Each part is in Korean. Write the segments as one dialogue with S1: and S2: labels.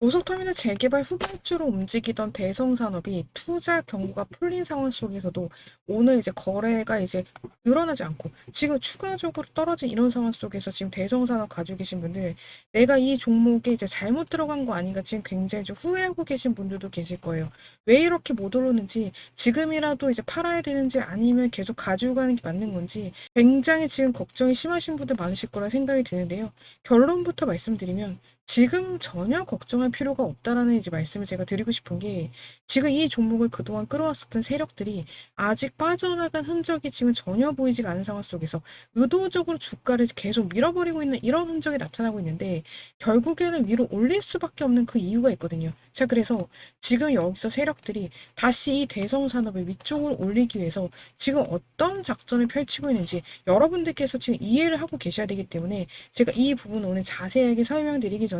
S1: 고속터미널 재개발 후발주로 움직이던 대성 산업이 투자 경고가 풀린 상황 속에서도 오늘 이제 거래가 이제 늘어나지 않고 지금 추가적으로 떨어진 이런 상황 속에서 지금 대성 산업 가지고 계신 분들 내가 이 종목에 이제 잘못 들어간 거 아닌가 지금 굉장히 좀 후회하고 계신 분들도 계실 거예요. 왜 이렇게 못 오르는지 지금이라도 이제 팔아야 되는지 아니면 계속 가지고 가는 게 맞는 건지 굉장히 지금 걱정이 심하신 분들 많으실 거라 생각이 드는데요. 결론부터 말씀드리면 지금 전혀 걱정할 필요가 없다라는 이제 말씀을 제가 드리고 싶은 게 지금 이 종목을 그동안 끌어왔었던 세력들이 아직 빠져나간 흔적이 지금 전혀 보이지가 않은 상황 속에서 의도적으로 주가를 계속 밀어버리고 있는 이런 흔적이 나타나고 있는데 결국에는 위로 올릴 수밖에 없는 그 이유가 있거든요. 자, 그래서 지금 여기서 세력들이 다시 이 대성 산업을 위쪽으로 올리기 위해서 지금 어떤 작전을 펼치고 있는지 여러분들께서 지금 이해를 하고 계셔야 되기 때문에 제가 이 부분 오늘 자세하게 설명드리기 전에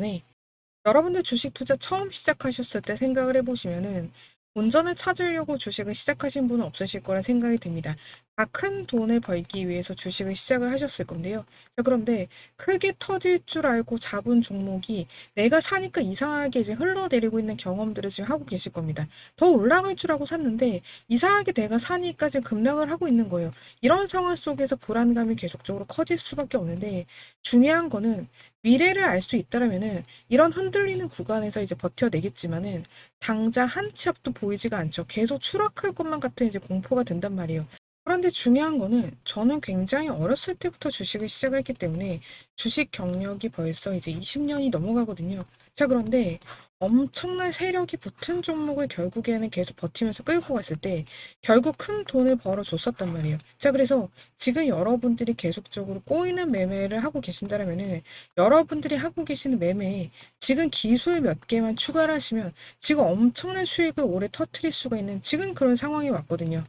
S1: 여러분들 주식 투자 처음 시작하셨을 때 생각을 해보시면은 본전을 찾으려고 주식을 시작하신 분은 없으실 거라 생각이 듭니다. 다큰 돈을 벌기 위해서 주식을 시작을 하셨을 건데요. 자, 그런데 크게 터질 줄 알고 잡은 종목이 내가 사니까 이상하게 이제 흘러내리고 있는 경험들을 지금 하고 계실 겁니다. 더 올라갈 줄 알고 샀는데 이상하게 내가 사니까 지금 급락을 하고 있는 거예요. 이런 상황 속에서 불안감이 계속적으로 커질 수밖에 없는데 중요한 거는 미래를 알 수 있다라면은 이런 흔들리는 구간에서 이제 버텨내겠지만은 당장 한 치 앞도 보이지가 않죠. 계속 추락할 것만 같은 이제 공포가 든단 말이에요. 그런데 중요한 거는 저는 굉장히 어렸을 때부터 주식을 시작을 했기 때문에 주식 경력이 벌써 이제 20년이 넘어가거든요. 자, 그런데 엄청난 세력이 붙은 종목을 결국에는 계속 버티면서 끌고 갔을 때 결국 큰 돈을 벌어줬었단 말이에요. 자, 그래서 지금 여러분들이 계속적으로 꼬이는 매매를 하고 계신다면은 여러분들이 하고 계시는 매매에 지금 기술 몇 개만 추가를 하시면 지금 엄청난 수익을 올해 터트릴 수가 있는 지금 그런 상황이 왔거든요.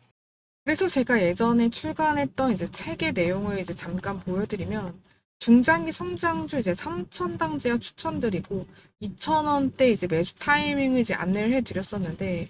S1: 그래서 제가 예전에 출간했던 이제 책의 내용을 이제 잠깐 보여드리면 중장기 성장주 이제 3천당 제약 추천드리고 2,000원대 이제 매수 타이밍을 이제 안내를 해드렸었는데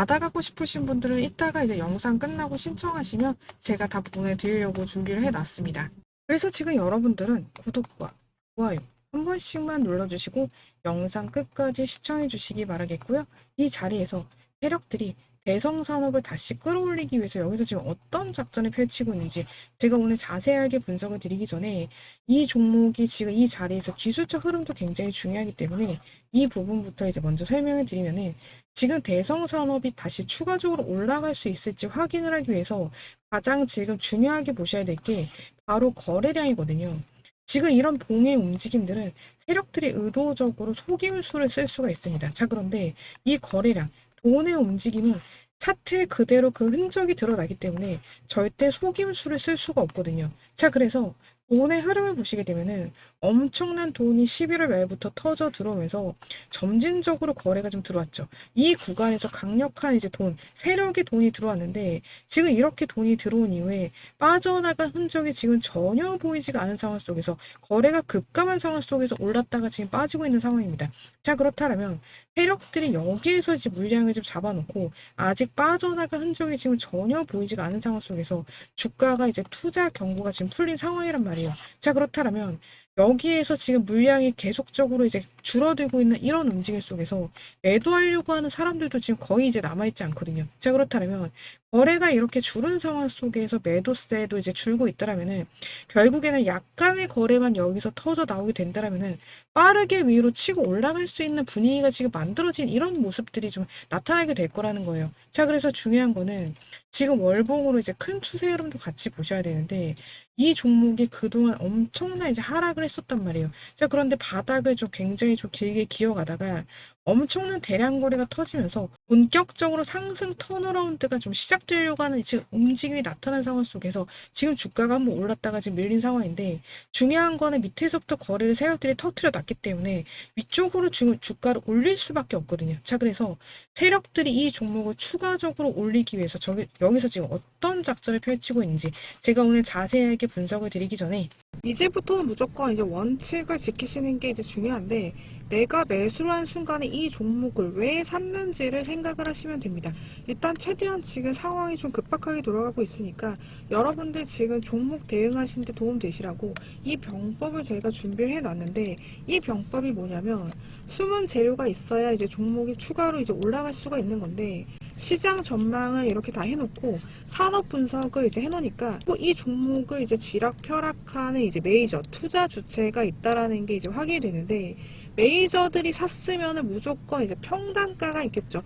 S1: 받아가고 싶으신 분들은 이따가 이제 영상 끝나고 신청하시면 제가 다 보내드리려고 준비를 해놨습니다. 그래서 지금 여러분들은 구독과 좋아요 한 번씩만 눌러주시고 영상 끝까지 시청해 주시기 바라겠고요. 이 자리에서 세력들이 대성 산업을 다시 끌어올리기 위해서 여기서 지금 어떤 작전을 펼치고 있는지 제가 오늘 자세하게 분석을 드리기 전에 이 종목이 지금 이 자리에서 기술적 흐름도 굉장히 중요하기 때문에 이 부분부터 이제 먼저 설명을 드리면은 지금 대성 산업이 다시 추가적으로 올라갈 수 있을지 확인을 하기 위해서 가장 지금 중요하게 보셔야 될 게 바로 거래량이거든요. 지금 이런 봉의 움직임들은 세력들이 의도적으로 속임수를 쓸 수가 있습니다. 자, 그런데 이 거래량, 돈의 움직임은 차트에 그대로 그 흔적이 드러나기 때문에 절대 속임수를 쓸 수가 없거든요. 자, 그래서 돈의 흐름을 보시게 되면은 엄청난 돈이 11월 말부터 터져 들어오면서 점진적으로 거래가 좀 들어왔죠. 이 구간에서 강력한 이제 돈, 세력의 돈이 들어왔는데 지금 이렇게 돈이 들어온 이후에 빠져나간 흔적이 지금 전혀 보이지가 않은 상황 속에서 거래가 급감한 상황 속에서 올랐다가 지금 빠지고 있는 상황입니다. 자, 그렇다면 세력들이 여기에서 이제 물량을 좀 잡아놓고 아직 빠져나간 흔적이 지금 전혀 보이지가 않은 상황 속에서 주가가 이제 투자 경고가 지금 풀린 상황이란 말이에요. 자, 그렇다면 여기에서 지금 물량이 계속적으로 이제 줄어들고 있는 이런 움직임 속에서 매도하려고 하는 사람들도 지금 거의 이제 남아있지 않거든요. 자, 그렇다면 거래가 이렇게 줄은 상황 속에서 매도세도 이제 줄고 있다라면은 결국에는 약간의 거래만 여기서 터져 나오게 된다라면은 빠르게 위로 치고 올라갈 수 있는 분위기가 지금 만들어진 이런 모습들이 좀 나타나게 될 거라는 거예요. 자, 그래서 중요한 거는 지금 월봉으로 이제 큰 추세 흐름도 같이 보셔야 되는데 이 종목이 그동안 엄청난 이제 하락을 했었단 말이에요. 자, 그런데 바닥을 좀 굉장히 좀 길게 기어가다가 엄청난 대량 거래가 터지면서 본격적으로 상승 턴어라운드가 좀 시작되려고 하는 지금 움직임이 나타난 상황 속에서 지금 주가가 한번 올랐다가 지금 밀린 상황인데 중요한 거는 밑에서부터 거래를 세력들이 터트려 놨기 때문에 위쪽으로 지금 주가를 올릴 수밖에 없거든요. 자, 그래서 세력들이 이 종목을 추가적으로 올리기 위해서 저기, 여기서 지금 어떤 작전을 펼치고 있는지 제가 오늘 자세하게 분석을 드리기 전에 이제부터는 무조건 이제 원칙을 지키시는 게 이제 중요한데 내가 매수를 한 순간에 이 종목을 왜 샀는지를 생각을 하시면 됩니다. 일단 최대한 지금 상황이 좀 급박하게 돌아가고 있으니까 여러분들 지금 종목 대응하시는 데 도움 되시라고 이 병법을 제가 준비를 해 놨는데 이 병법이 뭐냐면 숨은 재료가 있어야 이제 종목이 추가로 이제 올라갈 수가 있는 건데 시장 전망을 이렇게 다 해놓고 산업 분석을 이제 해놓으니까 또이 종목을 이제 쥐락 펴락하는 이제 메이저 투자 주체가 있다라는 게 이제 확인이 되는데 메이저들이 샀으면은 무조건 이제 평단가가 있겠죠.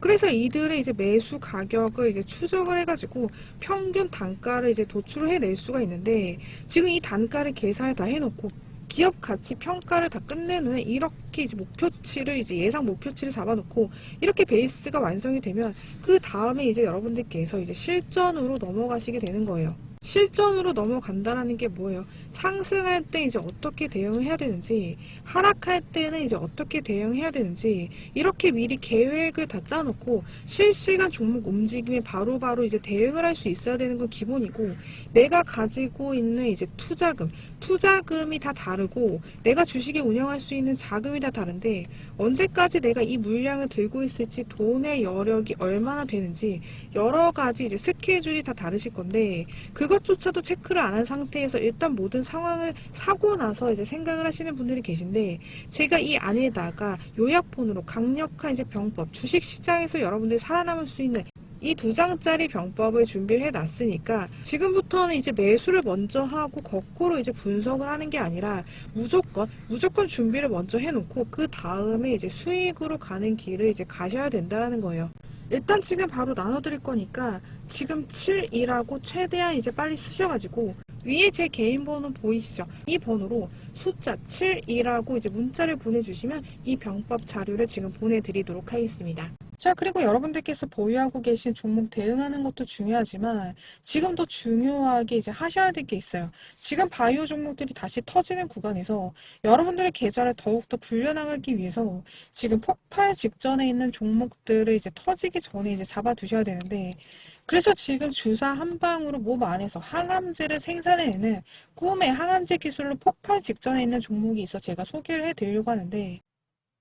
S1: 그래서 이들의 이제 매수 가격을 이제 추적을 해가지고 평균 단가를 이제 도출을 해낼 수가 있는데 지금 이 단가를 계산을 다 해놓고 기업 가치 평가를 다 끝낸 후에 이렇게 이제 목표치를 이제 예상 목표치를 잡아놓고 이렇게 베이스가 완성이 되면 그 다음에 이제 여러분들께서 이제 실전으로 넘어가시게 되는 거예요. 실전으로 넘어간다라는 게 뭐예요? 상승할 때 이제 어떻게 대응을 해야 되는지, 하락할 때는 이제 어떻게 대응해야 되는지, 이렇게 미리 계획을 다 짜놓고 실시간 종목 움직임에 바로 바로 이제 대응을 할 수 있어야 되는 건 기본이고, 내가 가지고 있는 이제 투자금, 투자금이 다 다르고, 내가 주식에 운영할 수 있는 자금이 다 다른데, 언제까지 내가 이 물량을 들고 있을지, 돈의 여력이 얼마나 되는지, 여러 가지 이제 스케줄이 다 다르실 건데, 그것조차도 체크를 안 한 상태에서 일단 모든 상황을 사고 나서 이제 생각을 하시는 분들이 계신데 제가 이 안에다가 요약본으로 강력한 이제 병법 주식 시장에서 여러분들이 살아남을 수 있는 이두 장짜리 병법을 준비를 해 놨으니까 지금부터는 이제 매수를 먼저 하고 거꾸로 이제 분석을 하는 게 아니라 무조건 무조건 준비를 먼저 해 놓고 그 다음에 이제 수익으로 가는 길을 이제 가셔야 된다라는 거예요. 일단 지금 바로 나눠드릴 거니까 지금 7이라고 최대한 이제 빨리 쓰셔가지고 위에 제 개인 번호 보이시죠? 이 번호로 숫자 7이라고 이제 문자를 보내주시면 이 병법 자료를 지금 보내드리도록 하겠습니다. 자, 그리고 여러분들께서 보유하고 계신 종목 대응하는 것도 중요하지만 지금 더 중요하게 이제 하셔야 될 게 있어요. 지금 바이오 종목들이 다시 터지는 구간에서 여러분들의 계좌를 더욱더 불려나가기 위해서 지금 폭발 직전에 있는 종목들을 이제 터지기 전에 이제 잡아두셔야 되는데 그래서 지금 주사 한 방으로 몸 안에서 항암제를 생산해내는 꿈의 항암제 기술로 폭발 직전에 있는 종목이 있어 제가 소개를 해드리려고 하는데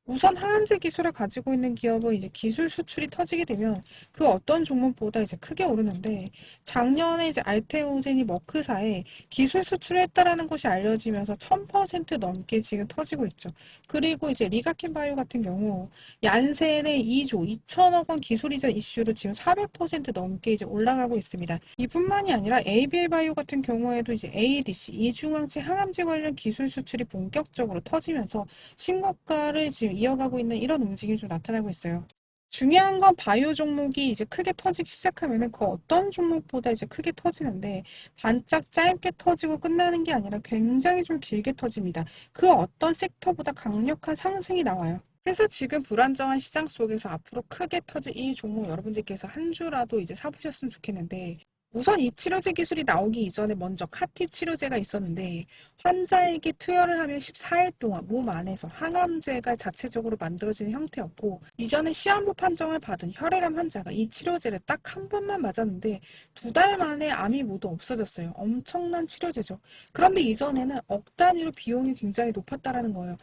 S1: 우선 항암제 기술을 가지고 있는 기업은 이제 기술 수출이 터지게 되면 그 어떤 종목보다 이제 크게 오르는데 작년에 이제 알테오젠이 머크사에 기술 수출을 했다라는 것이 알려지면서 1000% 넘게 지금 터지고 있죠. 그리고 이제 리가킨 바이오 같은 경우 얀센의 2조 2천억 원 기술 이전 이슈로 지금 400% 넘게 이제 올라가고 있습니다. 이뿐만이 아니라 ABL 바이오 같은 경우에도 이제 ADC 이중항체 항암제 관련 기술 수출이 본격적으로 터지면서 신고가를 지금 이어가고 있는 이런 움직임이 좀 나타나고 있어요. 중요한 건 바이오 종목이 이제 크게 터지기 시작하면은 그 어떤 종목보다 이제 크게 터지는데 반짝 짧게 터지고 끝나는 게 아니라 굉장히 좀 길게 터집니다. 그 어떤 섹터보다 강력한 상승이 나와요. 그래서 지금 불안정한 시장 속에서 앞으로 크게 터질 이 종목 여러분들께서 한 주라도 이제 사보셨으면 좋겠는데 우선 이 치료제 기술이 나오기 이전에 먼저 카티 치료제가 있었는데 환자에게 투여를 하면 14일 동안 몸 안에서 항암제가 자체적으로 만들어지는 형태였고 이전에 시한부 판정을 받은 혈액암 환자가 이 치료제를 딱 한 번만 맞았는데 두 달 만에 암이 모두 없어졌어요. 엄청난 치료제죠. 그런데 이전에는 억 단위로 비용이 굉장히 높았다라는 거예요.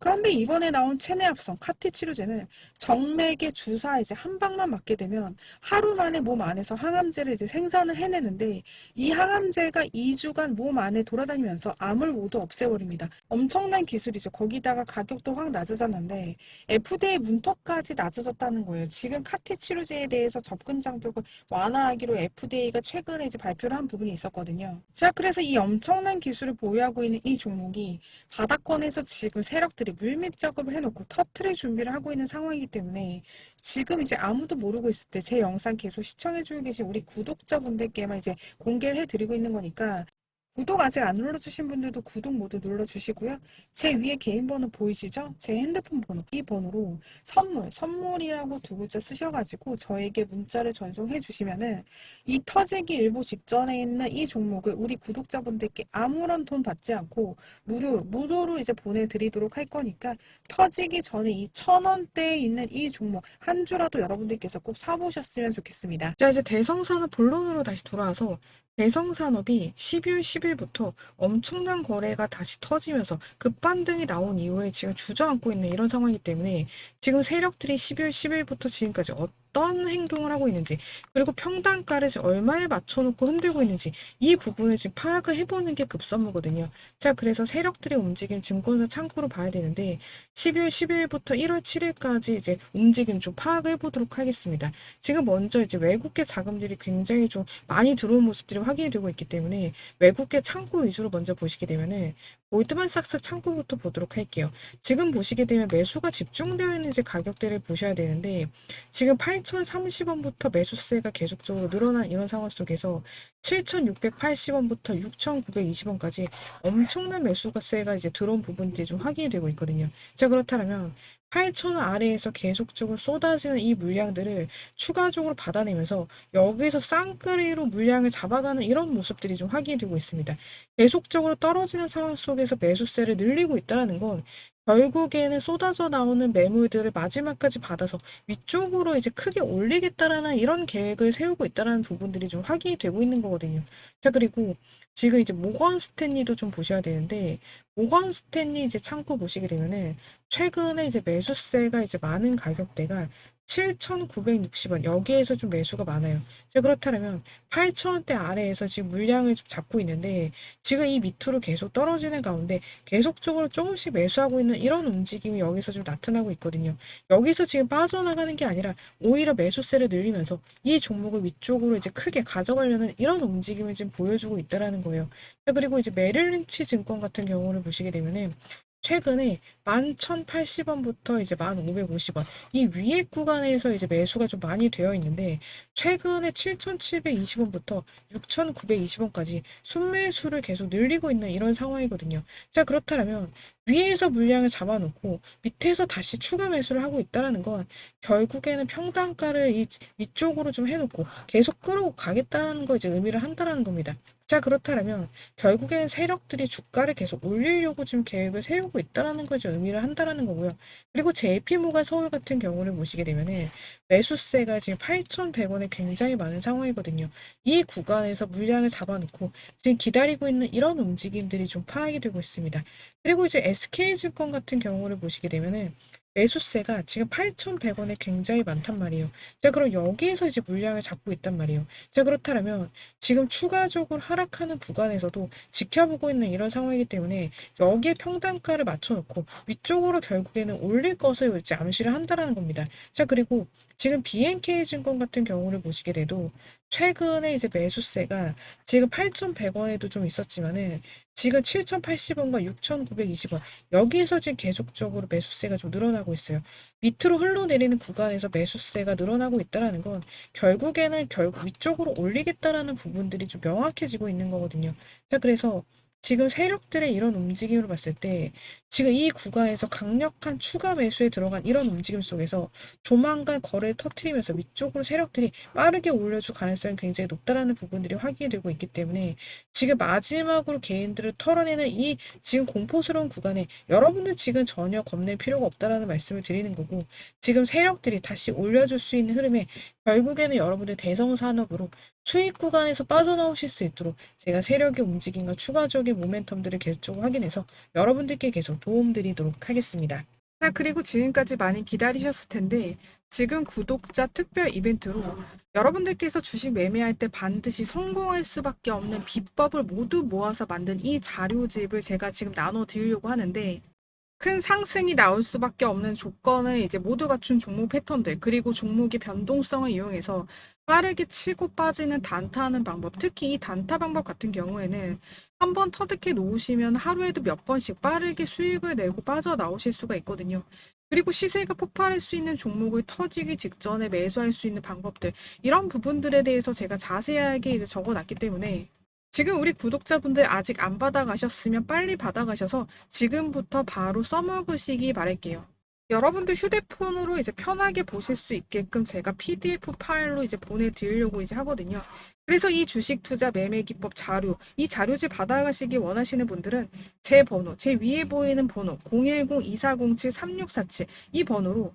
S1: 그런데 이번에 나온 체내합성 카티 치료제는 정맥에 주사 이제 한 방만 맞게 되면 하루 만에 몸 안에서 항암제를 이제 생산을 해내는데 이 항암제가 2주간 몸 안에 돌아다니면서 암을 모두 없애버립니다. 엄청난 기술이죠. 거기다가 가격도 확 낮아졌는데 FDA 문턱까지 낮아졌다는 거예요. 지금 카티 치료제에 대해서 접근 장벽을 완화하기로 FDA가 최근에 이제 발표를 한 부분이 있었거든요. 자, 그래서 이 엄청난 기술을 보유하고 있는 이 종목이 바닥권에서 지금 세력들이 물밑 작업을 해놓고 터트릴 준비를 하고 있는 상황이기 때문에 지금 이제 아무도 모르고 있을 때 제 영상 계속 시청해주고 계신 우리 구독자분들께만 이제 공개를 해드리고 있는 거니까 구독 아직 안 눌러주신 분들도 구독 모두 눌러주시고요. 제 위에 개인 번호 보이시죠? 제 핸드폰 번호, 이 번호로 선물, 선물이라고 두 글자 쓰셔가지고 저에게 문자를 전송해 주시면은 이 터지기 일보 직전에 있는 이 종목을 우리 구독자분들께 아무런 돈 받지 않고 무료, 무료로 이제 보내드리도록 할 거니까 터지기 전에 이 천 원대에 있는 이 종목 한 주라도 여러분들께서 꼭 사보셨으면 좋겠습니다. 자, 이제 대성산업 본론으로 다시 돌아와서 대성산업이 12월 10일부터 엄청난 거래가 다시 터지면서 급반등이 나온 이후에 지금 주저앉고 있는 이런 상황이기 때문에 지금 세력들이 12월 10일부터 지금까지 어떤 행동을 하고 있는지 그리고 평단가를 얼마에 맞춰놓고 흔들고 있는지 이 부분을 지금 파악을 해보는 게 급선무거든요. 자, 그래서 세력들의 움직임 증권사 창구로 봐야 되는데 12월 10일부터 1월 7일까지 이제 움직임 좀 파악을 해보도록 하겠습니다. 지금 먼저 이제 외국계 자금들이 굉장히 좀 많이 들어온 모습들이 확인이 되고 있기 때문에 외국계 창구 위주로 먼저 보시게 되면은 골드만삭스 창구부터 보도록 할게요. 지금 보시게 되면 매수가 집중되어 있는 이제 가격대를 보셔야 되는데 지금 8,030원부터 매수세가 계속적으로 늘어난 이런 상황 속에서 7,680원부터 6,920원까지 엄청난 매수가세가 이제 들어온 부분들이 좀 확인이 되고 있거든요. 자, 그렇다면 8,000원 아래에서 계속적으로 쏟아지는 이 물량들을 추가적으로 받아내면서 여기서 쌍끌이로 물량을 잡아가는 이런 모습들이 좀 확인이 되고 있습니다. 계속적으로 떨어지는 상황 속에서 매수세를 늘리고 있다는 건 결국에는 쏟아져 나오는 매물들을 마지막까지 받아서 위쪽으로 이제 크게 올리겠다라는 이런 계획을 세우고 있다라는 부분들이 좀 확인이 되고 있는 거거든요. 자, 그리고 지금 이제 모건 스탠리도 좀 보셔야 되는데 모건 스탠리 이제 창고 보시게 되면은 최근에 이제 매수세가 이제 많은 가격대가 7,960원 여기에서 좀 매수가 많아요. 자, 그렇다면 8,000원대 아래에서 지금 물량을 좀 잡고 있는데 지금 이 밑으로 계속 떨어지는 가운데 계속적으로 조금씩 매수하고 있는 이런 움직임이 여기서 좀 나타나고 있거든요. 여기서 지금 빠져나가는 게 아니라 오히려 매수세를 늘리면서 이 종목을 위쪽으로 이제 크게 가져가려는 이런 움직임을 지금 보여주고 있다라는 거예요. 자, 그리고 이제 메릴린치 증권 같은 경우를 보시게 되면은 최근에 11,080원부터 이제 1,550원 이 위에 구간에서 이제 매수가 좀 많이 되어 있는데 최근에 7,720원부터 6,920원까지 순매수를 계속 늘리고 있는 이런 상황이거든요. 자, 그렇다면 위에서 물량을 잡아놓고 밑에서 다시 추가 매수를 하고 있다는 건 결국에는 평단가를 이 위쪽으로 좀 해놓고 계속 끌어 가겠다는 거 이제 의미를 한다라는 겁니다. 자, 그렇다면 결국에는 세력들이 주가를 계속 올리려고 지금 계획을 세우고 있다라는 걸 의미를 한다라는 거고요. 그리고 JP모간 서울 같은 경우를 보시게 되면은 매수세가 지금 8,100원에 굉장히 많은 상황이거든요. 이 구간에서 물량을 잡아놓고 지금 기다리고 있는 이런 움직임들이 좀 파악이 되고 있습니다. 그리고 이제 SK증권 같은 경우를 보시게 되면은 매수세가 지금 8,100원에 굉장히 많단 말이에요. 자, 그럼 여기에서 이제 물량을 잡고 있단 말이에요. 자, 그렇다면 지금 추가적으로 하락하는 구간에서도 지켜보고 있는 이런 상황이기 때문에 여기에 평단가를 맞춰놓고 위쪽으로 결국에는 올릴 것을 이제 암시를 한다라는 겁니다. 자, 그리고 지금 BNK 증권 같은 경우를 보시게 돼도 최근에 이제 매수세가 지금 8,100원에도 좀 있었지만은 지금 7,080원과 6,920원 여기에서 지금 계속적으로 매수세가 좀 늘어나고 있어요. 밑으로 흘러내리는 구간에서 매수세가 늘어나고 있다라는 건 결국에는 결국 위쪽으로 올리겠다라는 부분들이 좀 명확해지고 있는 거거든요. 자, 그래서 지금 세력들의 이런 움직임을 봤을 때 지금 이 구간에서 강력한 추가 매수에 들어간 이런 움직임 속에서 조만간 거래를 터트리면서 위쪽으로 세력들이 빠르게 올려줄 가능성이 굉장히 높다라는 부분들이 확인이 되고 있기 때문에 지금 마지막으로 개인들을 털어내는 이 지금 공포스러운 구간에 여러분들 지금 전혀 겁낼 필요가 없다라는 말씀을 드리는 거고 지금 세력들이 다시 올려줄 수 있는 흐름에 결국에는 여러분들 대성산업으로 수익 구간에서 빠져나오실 수 있도록 제가 세력의 움직임과 추가적인 모멘텀들을 계속 확인해서 여러분들께 계속 도움드리도록 하겠습니다. 자, 그리고 지금까지 많이 기다리셨을 텐데 지금 구독자 특별 이벤트로 여러분들께서 주식 매매할 때 반드시 성공할 수밖에 없는 비법을 모두 모아서 만든 이 자료집을 제가 지금 나눠 드리려고 하는데 큰 상승이 나올 수밖에 없는 조건을 이제 모두 갖춘 종목 패턴들 그리고 종목의 변동성을 이용해서 빠르게 치고 빠지는 단타하는 방법 특히 이 단타 방법 같은 경우에는 한 번 터득해 놓으시면 하루에도 몇 번씩 빠르게 수익을 내고 빠져나오실 수가 있거든요. 그리고 시세가 폭발할 수 있는 종목을 터지기 직전에 매수할 수 있는 방법들 이런 부분들에 대해서 제가 자세하게 이제 적어놨기 때문에 지금 우리 구독자분들 아직 안 받아가셨으면 빨리 받아가셔서 지금부터 바로 써먹으시기 바랄게요. 여러분들 휴대폰으로 이제 편하게 보실 수 있게끔 제가 PDF 파일로 이제 보내드리려고 이제 하거든요. 그래서 이 주식 투자 매매 기법 자료, 이 자료지 받아가시기 원하시는 분들은 제 번호, 제 위에 보이는 번호 010-2407-3647 이 번호로